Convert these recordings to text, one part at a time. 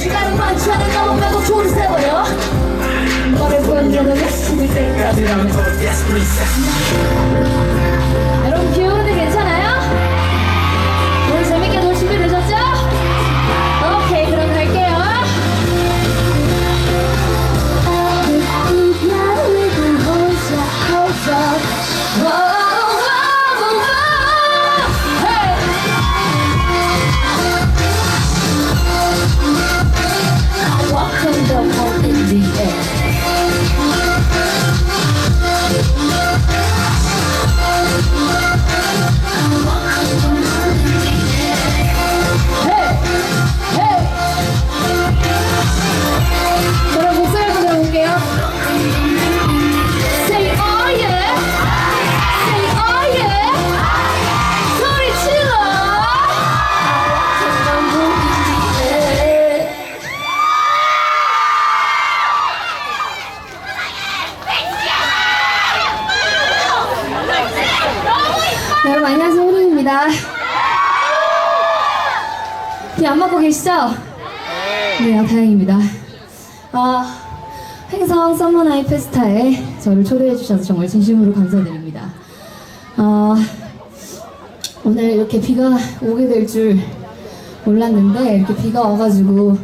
시간은 많지 않은 너무 빼고 줄을 세버려 너를 보여주려는 죽을 때까지라면 Yes please 네 아, 다행입니다 아, 행성 서머나이 페스타에 저를 초대해 주셔서 정말 진심으로 감사드립니다 아, 오늘 이렇게 비가 오게 될 줄 몰랐는데 이렇게 비가 와가지고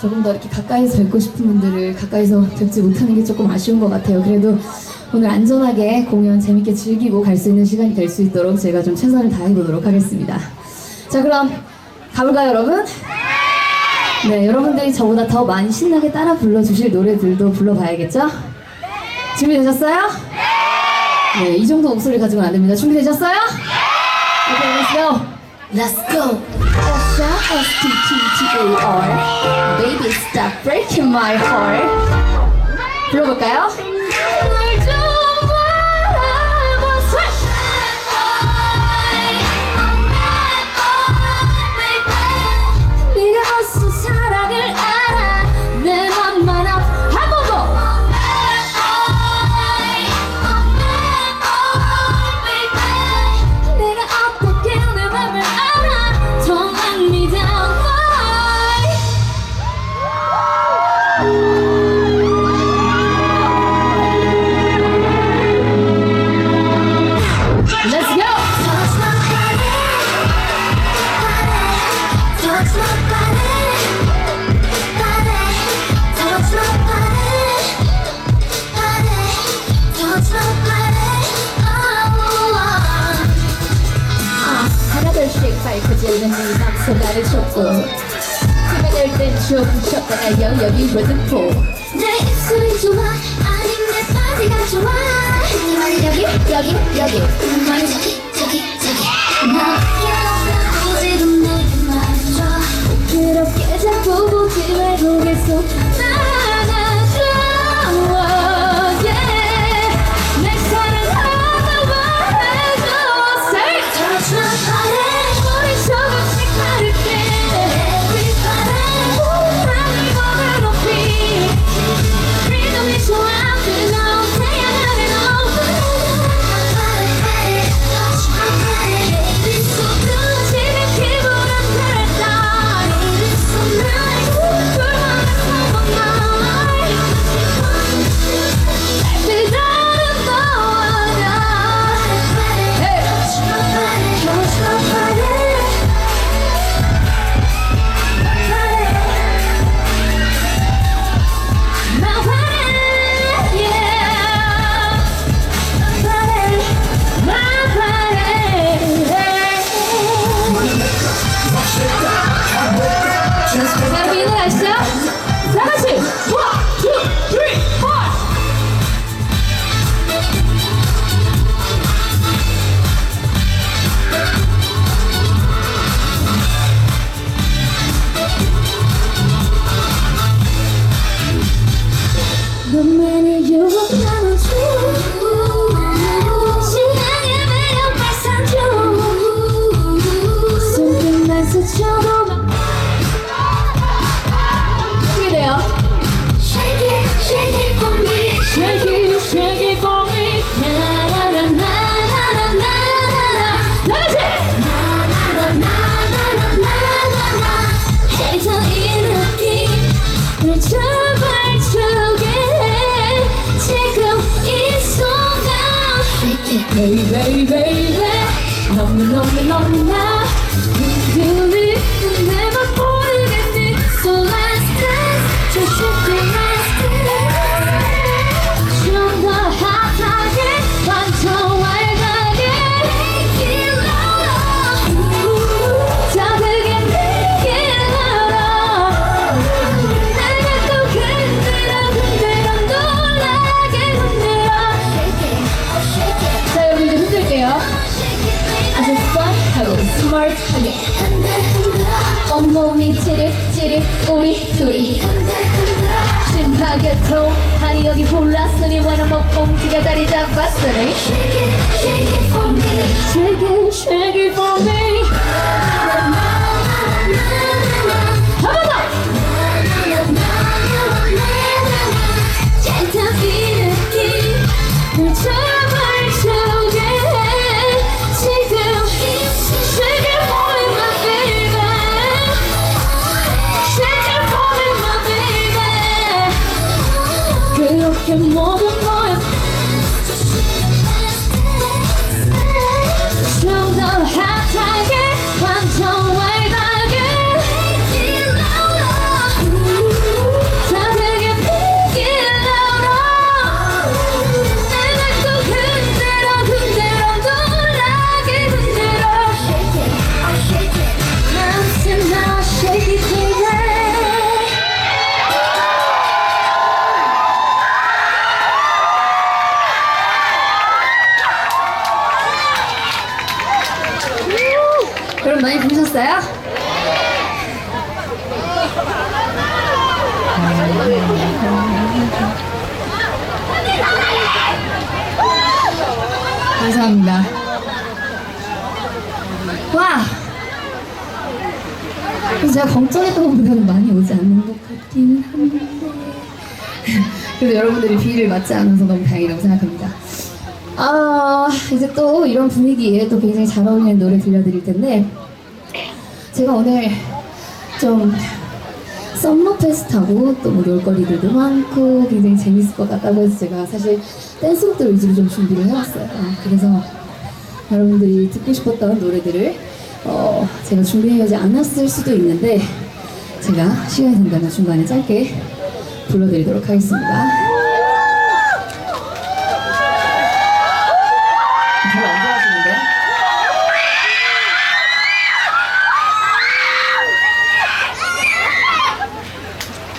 조금 더 이렇게 가까이서 뵙고 싶은 분들을 가까이서 뵙지 못하는 게 조금 아쉬운 것 같아요. 그래도 오늘 안전하게 공연 재밌게 즐기고 갈 수 있는 시간이 될 수 있도록 제가 좀 최선을 다해보도록 하겠습니다. 자 그럼 가볼까요 여러분? 네 여러분들이 저보다 더 많이 신나게 따라 불러주실 노래들도 불러봐야겠죠? 준비되셨어요? 네, 이 정도 목소리 가지고는 안 됩니다. 준비되셨어요? 오케이, let's go. Let's go. Osha, S-T-T-T-A-R. Baby, stop breaking my heart. 불러볼까요? 밝혀지는 네 맘소가를 쳤고 피가 될땐 추억 붙였다가 영역이 회등포 내 입술이 좋아 아님 내 바디가 좋아 네 말이 여기 여기 여기 그 말이 저기 저기 저기 없는 지금 내게 말해줘 그렇게 자꾸 보지 말고 계속 天磨的。 감사합니다. 와! 제가 걱정했던 것보다는 많이 오지 않는 것 같기는 한데 그래도 여러분들이 비를 맞지 않아서 너무 다행이라고 생각합니다. 아 이제 또 이런 분위기에 또 굉장히 잘 어울리는 노래 들려드릴 텐데 제가 오늘 좀 썸머 페스트하고 또 뭐 놀거리들도 많고 굉장히 재밌을 것 같다고 해서 제가 사실 댄스곡들 위주로 좀 준비를 해왔어요. 그래서 여러분들이 듣고 싶었던 노래들을 어, 제가 준비하지 않았을 수도 있는데 제가 시간이 된다면 중간에 짧게 불러드리도록 하겠습니다.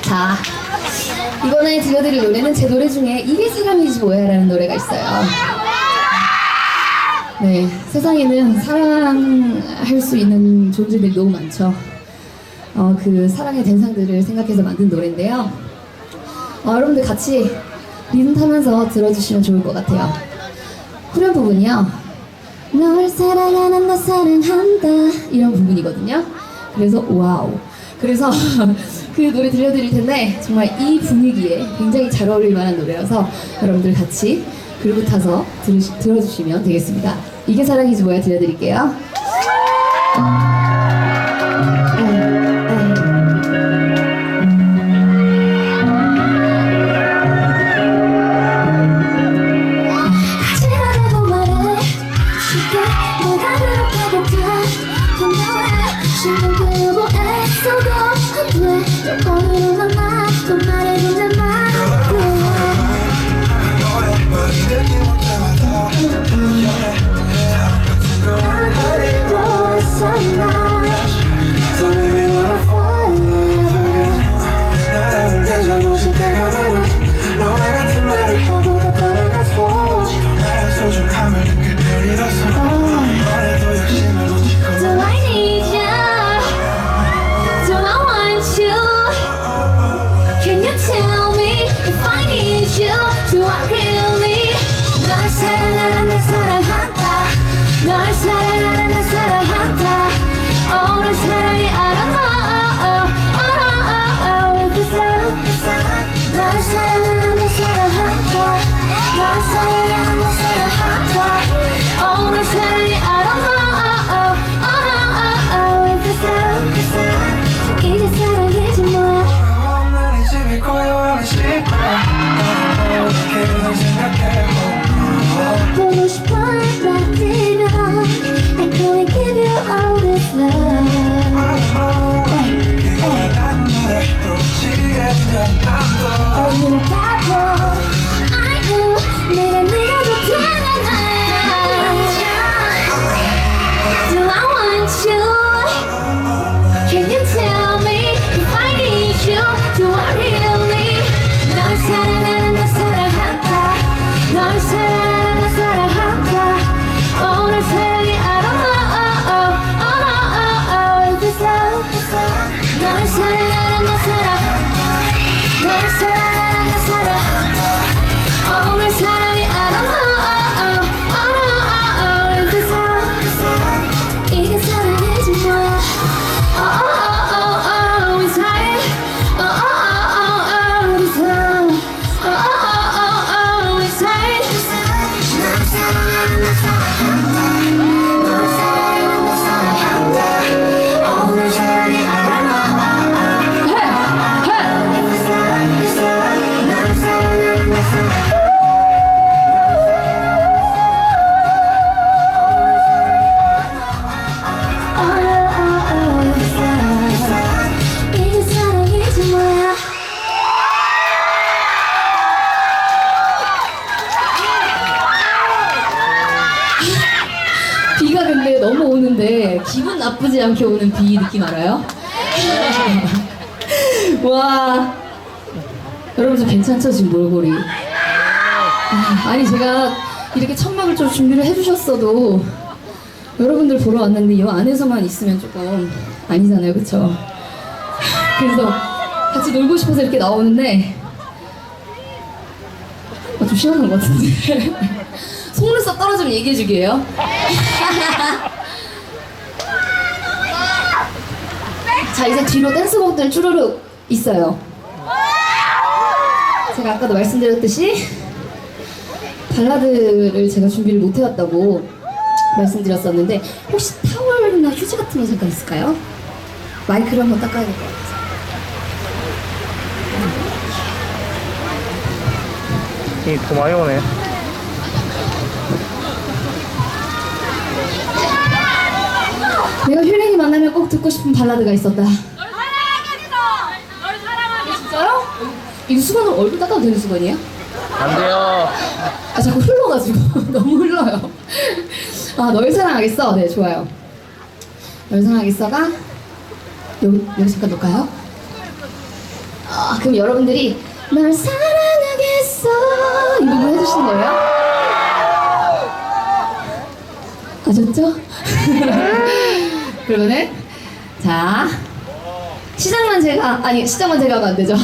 자, 이번에 들려드릴 노래는 제 노래 중에 이게 사람이지 뭐야라는 노래가 있어요. 네, 세상에는 사랑할 수 있는 존재들이 너무 많죠. 어, 그 사랑의 대상들을 생각해서 만든 노래인데요. 어, 여러분들 같이 리듬 타면서 들어주시면 좋을 것 같아요. 후렴 부분이요. 널 사랑하는 나 사랑한다 이런 부분이거든요. 그래서 와우. 그래서 그 노래 들려드릴 텐데 정말 이 분위기에 굉장히 잘 어울릴 만한 노래라서 여러분들 같이 글부 타서 들으시, 들어주시면 되겠습니다. 이게 사랑이지 뭐야 들려드릴게요. time 나쁘지 않게 오는 비 느낌 알아요? 와 여러분 저 괜찮죠 지금 몰골이 아, 아니 제가 이렇게 천막을 좀 준비를 해주셨어도 여러분들 보러 왔는데 이 안에서만 있으면 조금 아니잖아요 그쵸? 그래서 같이 놀고 싶어서 이렇게 나오는데 아, 좀 심한 것 같은데 속눈썹 떨어지면 얘기해주게요 자 이제 뒤로 댄스곡들 쭈루룩 있어요 제가 아까도 말씀드렸듯이 발라드를 제가 준비를 못 해왔다고 말씀드렸었는데 혹시 타월이나 휴지 같은 거 잠깐 있을까요? 마이크를 한번 닦아야 될 것 같아요 이더 많이 오네. 내가 힐링이 만나면 꼭 듣고 싶은 발라드가 있었다 진짜요? 이거 수건으로 얼굴 닦아도 되는 수건이에요? 안 돼요. 아 자꾸 흘러가지고 너무 흘러요. 아 널 사랑하겠어. 네 좋아요. 널 사랑하겠어가 여기 여기 잠깐 놓을까요? 아 그럼 여러분들이 널 사랑하겠어 이 부분 해주시는 거예요? 아셨죠? 그러면은 자 시작만 제가 아니 시작만 제가 하면 안 되죠.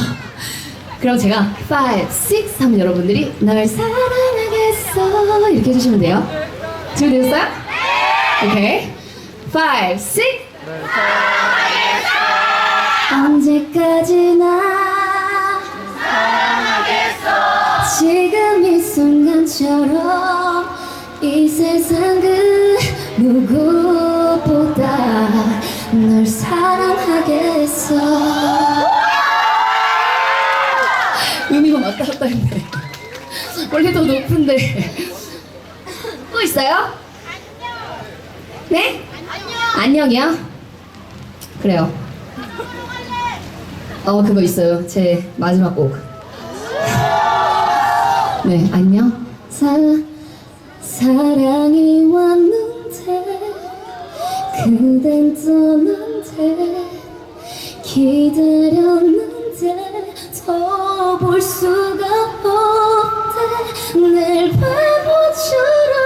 그럼 제가 5, 6 하면 여러분들이 널 사랑하겠어 이렇게 해주시면 돼요. 준비됐어요? 오케이. 5, 6 언제까지나 지금 이 순간처럼 이 세상 그 누구 하겠어 의미가 왔다 갔다 했네 원래 더 높은데 또 있어요? 네? 안녕이요? 그래요 어 그거 있어요 제 마지막 곡 네, 안녕. 사, 사랑이 왔는데, 그댄 떠난데, 기다렸는데, 더 볼 수가 없대. 늘 바보처럼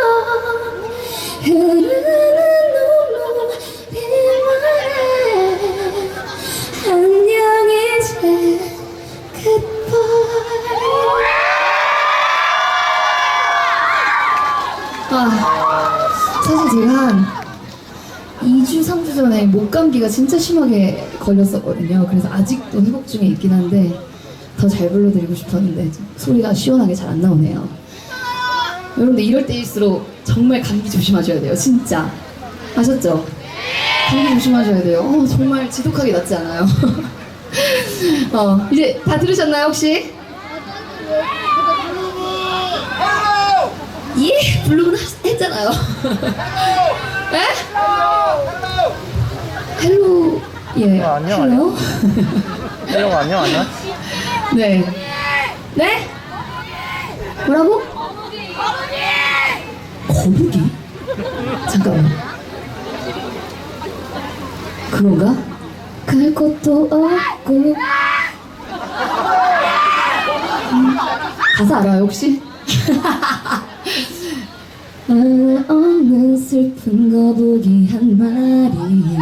흐르는 눈물이 말해. 안녕, 이제, goodbye. 아, 사실 제가 한 2주, 3주 전에 목 감기가 진짜 심하게 걸렸었거든요. 그래서 아직도 회복 중에 있긴 한데 더 잘 불러드리고 싶었는데 좀 소리가 시원하게 잘 안 나오네요. 여러분들 이럴 때일수록 정말 감기 조심하셔야 돼요. 진짜. 아셨죠? 감기 조심하셔야 돼요. 어, 정말 지독하게 낫지 않아요. 어, 이제 다 들으셨나요, 혹시? 예, 블루는 하- 했잖아요. 에? 헬로. 예. 어, 안녕, 헬로. 헬로 안녕 안녕. 네. 네? 뭐라고? 거북이. 잠깐만. 그건가? 갈 것도 없고. 음, 가사 알아요 혹시? 아, 없는 슬픈 거북이 한 마리.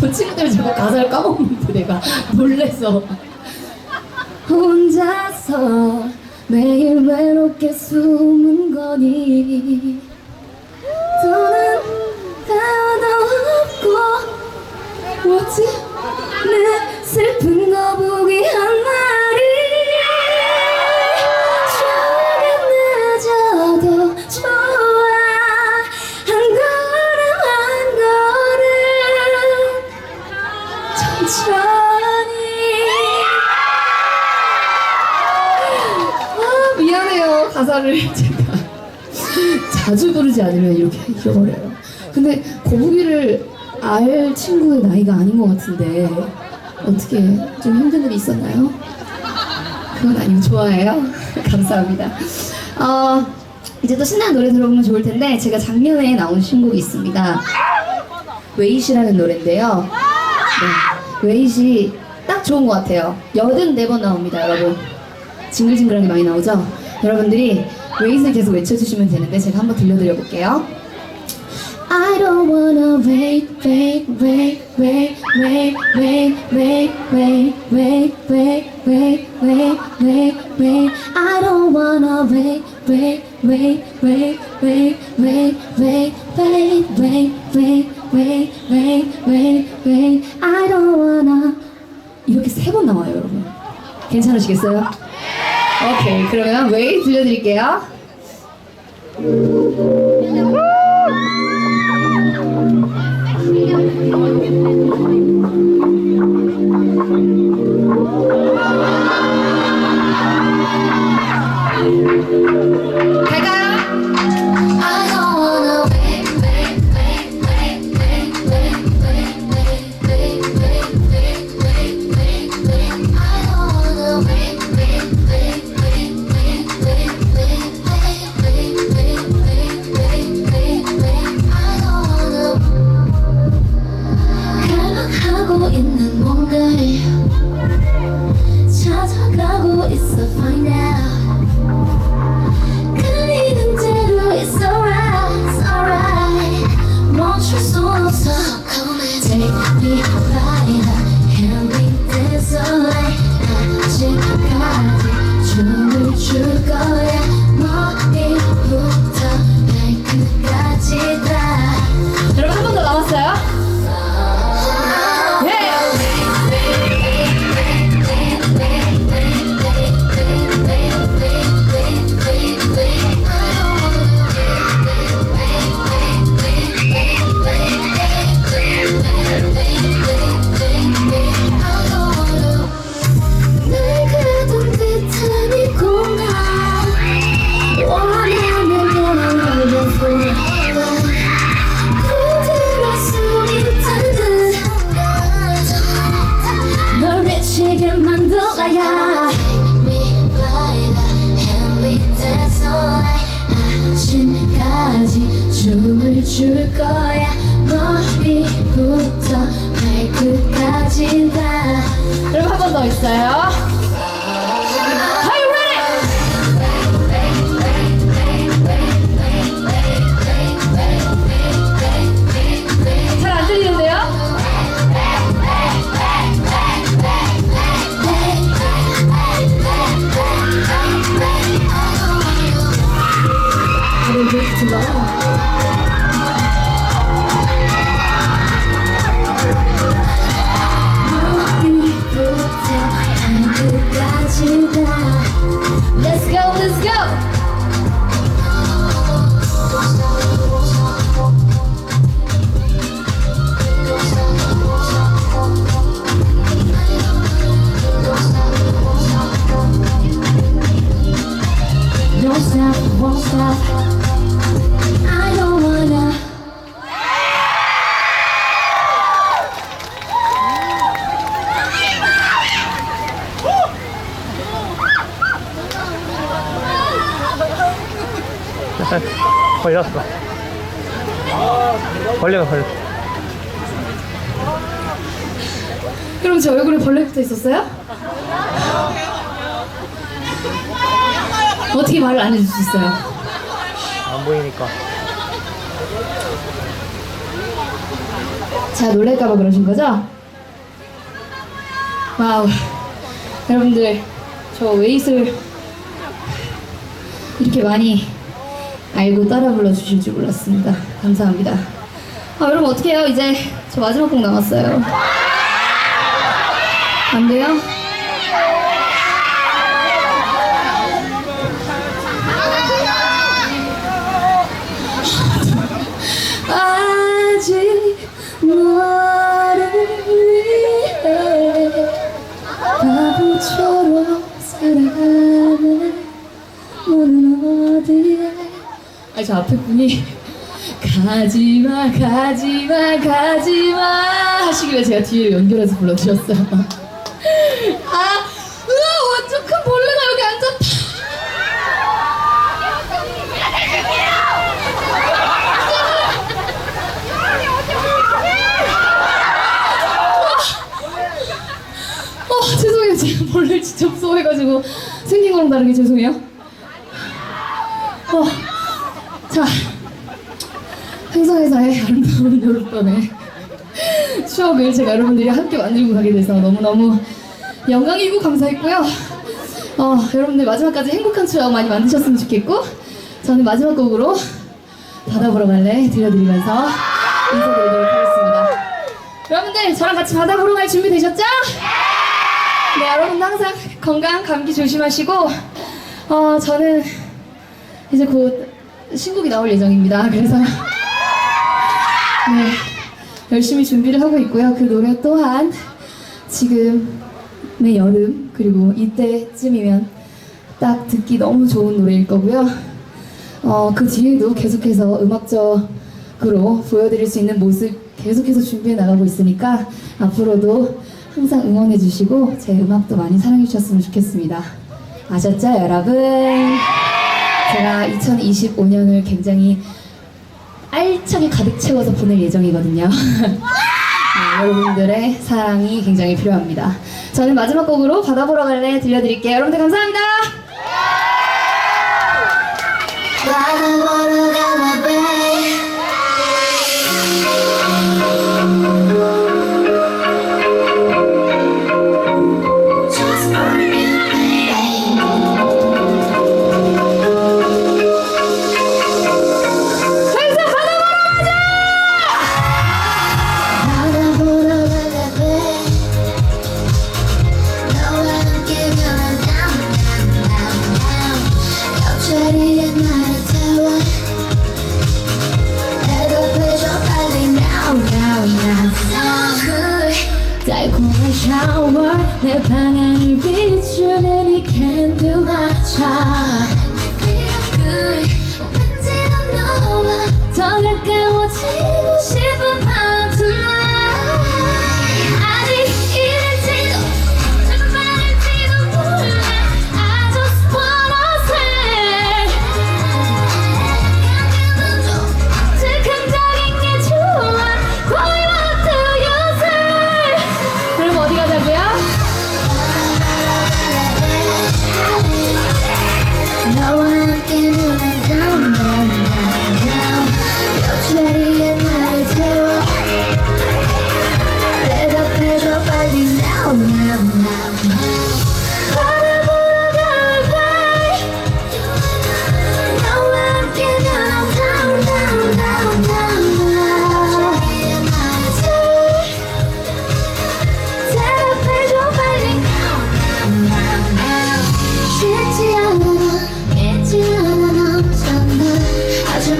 저 친구 때문에 자꾸 가사를 까먹는데 내가 놀래서. 혼자서 매일 외롭게 숨은 거니? 더는 다도 없고 뭐지? 내 슬픈 거북이 한마 제가 자주 부르지 않으면 이렇게 잊어버려요 근데 거북이를 알 친구의 나이가 아닌 것 같은데 어떻게 좀 힘든 일이 있었나요? 그건 아니고 좋아해요? 감사합니다 어, 이제 또 신나는 노래 들어보면 좋을 텐데 제가 작년에 나온 신곡이 있습니다. 웨이시라는 노래인데요. 네, 웨이시 딱 좋은 것 같아요. 84번 나옵니다, 여러분. 징글징글하게 많이 나오죠? 여러분들이 웨이시를 계속 외쳐주시면 되는데 제가 한번 들려드려 볼게요. I don't wanna wait, wait, wait, wait, wait, wait, wait, wait, wait, wait, wait, wait, wait, wait. I don't wanna wait, wait, wait, wait, wait, wait, wait, wait, wait, wait, wait, wait, wait, wait. I don't wanna. 이렇게 세 번 나와요, 여러분. 괜찮으시겠어요? 오케이, 그러면 웨이 들려드릴게요. 걸려, 걸려. 여러분 제 얼굴에 벌레 붙어 있었어요? 어떻게 말을 안 해줄 수 있어요? 안 보이니까. 제가 놀랄까봐 그러신 거죠? 와우. 여러분들, 저 웨이스를 이렇게 많이 알고 따라 불러주실 줄 몰랐습니다. 감사합니다. 아, 여러분 어떻게 해요? 이제 저 마지막 곡 남았어요. 안 돼요? 아직 너를 위해 바보처럼 살아가네 너는 어디에 아니 저 앞에 분이 가지마 가지마 가지마 하시길래 제가 뒤에 연결해서 불러드렸어요. 아 으아 완전 큰 벌레가 여기 앉았다. 아, 아, 제가 벌레 진짜 쏘해가지고 생긴 거랑 다르게 죄송해요. 아, 어자. 행성에서의 아름다운 여름밤의 추억을 제가 여러분들이 함께 만들고 가게 돼서 너무너무 영광이고 감사했고요. 어, 여러분들 마지막까지 행복한 추억 많이 만드셨으면 좋겠고 저는 마지막 곡으로 바다 보러 갈래 들려드리면서 인사드리도록 하겠습니다. 여러분들 저랑 같이 바다 보러 갈 준비 되셨죠? 네, 여러분 항상 건강 감기 조심하시고 어 저는 이제 곧 신곡이 나올 예정입니다. 그래서 네 열심히 준비를 하고 있고요. 그 노래 또한 지금의 여름 그리고 이때쯤이면 딱 듣기 너무 좋은 노래일 거고요. 어, 그 뒤에도 계속해서 음악적으로 보여드릴 수 있는 모습 계속해서 준비해 나가고 있으니까 앞으로도 항상 응원해 주시고 제 음악도 많이 사랑해 주셨으면 좋겠습니다. 아셨죠, 여러분? 제가 2025년을 굉장히 알차게 가득 채워서 보낼 예정이거든요. 네, 여러분들의 사랑이 굉장히 필요합니다. 저는 마지막 곡으로 바다 보러 갈래 들려드릴게요. 여러분들 감사합니다.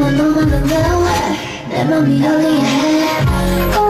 하지만 너만은 왜내 맘이 열리해